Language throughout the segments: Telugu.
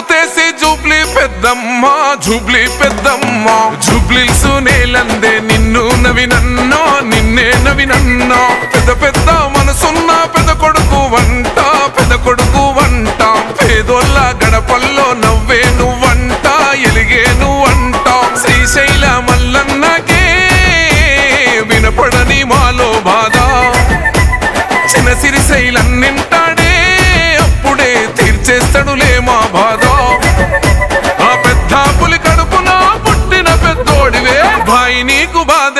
తేసి Jubilee Peddamma Jubilee Peddamma. Jubilee సునేలందే నిన్ను నవినన్నా నిన్నే నవినన్నా పెద్ద పెద్ద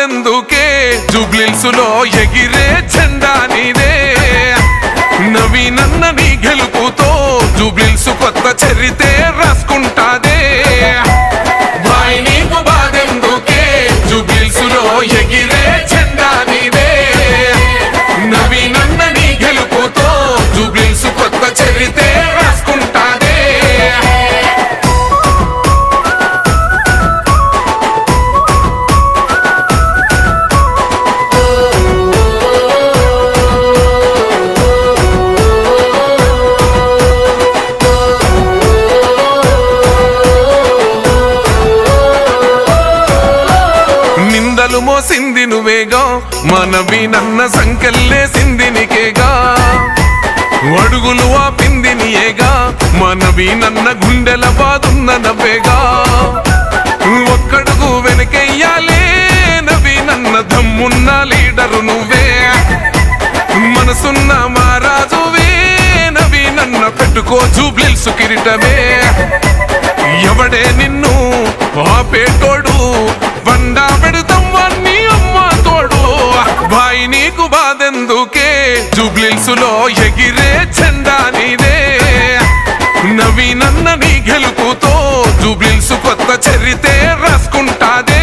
నీకు జుబ్లిల్సులో ఎగిరే జెండా నీదే? నవీనన్న నీ గెలుపుతో జుబ్లిల్సు కొత్త చరితే రాసుకుంటా నిందలు మోసింది నువ్వేగా? మనవి నన్న సంకెళ్ళేసింది నీకేగా? అడుగులు ఆపింది నీయేగా? మనవి నన్న గుండెల బాదున్న నవ్వేగా? ఒక్కడుగు వెనకెయ్యాలే నవి నన్న దమ్మున్న లీడరు నువ్వే. మనసున్న మహారాజువే నవి నన్న పెట్టుకో జూబ్లిల్సు కిరీటమే. ఎవడే నిన్ను ఆపేటోడు? బండా పెడతాం మనసులో ఎగిరే జెండా నీదే. నవీనన్న నీ గెలుపుతో జుబ్లిల్సు కొత్త చరితే రాసుకుంటాదే.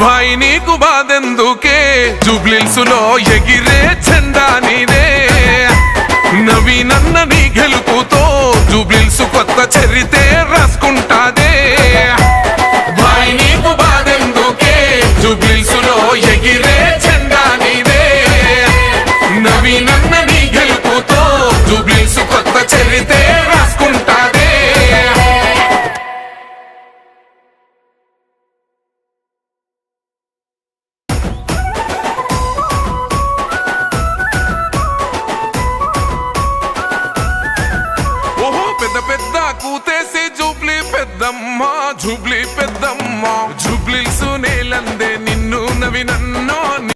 భాయి నీకు బాధెందుకే? జూబ్లిల్సులో ఎగిరే జెండా నీదే. నవీనన్న నీ గెలుపుతో జూబ్లిల్సు కొత్త చరితే రాసుకుంటాదే. భాయ్ నీకు బాధెందుకే? జూబ్లిల్సులో ఎగిరే పెద్దమ్మ జూబ్లీ